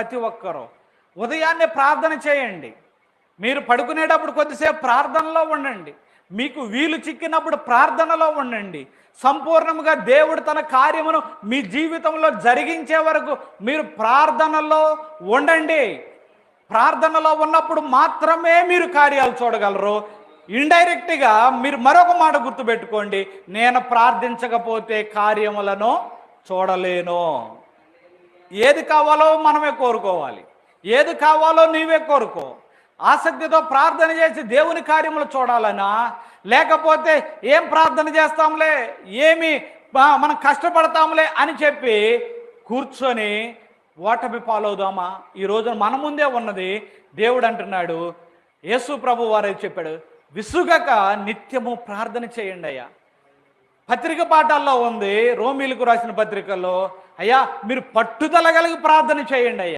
ప్రతి ఒక్కరూ. ఉదయాన్నే ప్రార్థన చేయండి. మీరు పడుకునేటప్పుడు కొద్దిసేపు ప్రార్థనలో ఉండండి. మీకు వీలు చిక్కినప్పుడు ప్రార్థనలో ఉండండి. సంపూర్ణంగా దేవుడు తన కార్యమును మీ జీవితంలో జరిగించే వరకు మీరు ప్రార్థనలో ఉండండి. ప్రార్థనలో ఉన్నప్పుడు మాత్రమే మీరు కార్యాలు చూడగలరు. ఇండైరెక్ట్గా మీరు మరొక మాట గుర్తుపెట్టుకోండి. నేను ప్రార్థించకపోతే కార్యములను చూడలేను. ఏది కావాలో మనమే కోరుకోవాలి. ఏది కావాలో నీవే కోరుకో. ఆసక్తితో ప్రార్థన చేసి దేవుని కార్యములు చూడాలనా లేకపోతే ఏం ప్రార్థన చేస్తాంలే ఏమి మనం కష్టపడతాంలే అని చెప్పి కూర్చొని ఓటమి పాలవుదామా? ఈ రోజున మన ముందే ఉన్నది దేవుడు అంటున్నాడు. యేసు ప్రభు వారే చెప్పాడు విసుగక నిత్యము ప్రార్థన చేయండి అయ్యా. పత్రిక పాఠాల్లో ఉంది రోమిలకు రాసిన పత్రికల్లో అయ్యా మీరు పట్టుదల కలిగి ప్రార్థన చేయండి అయ్యా.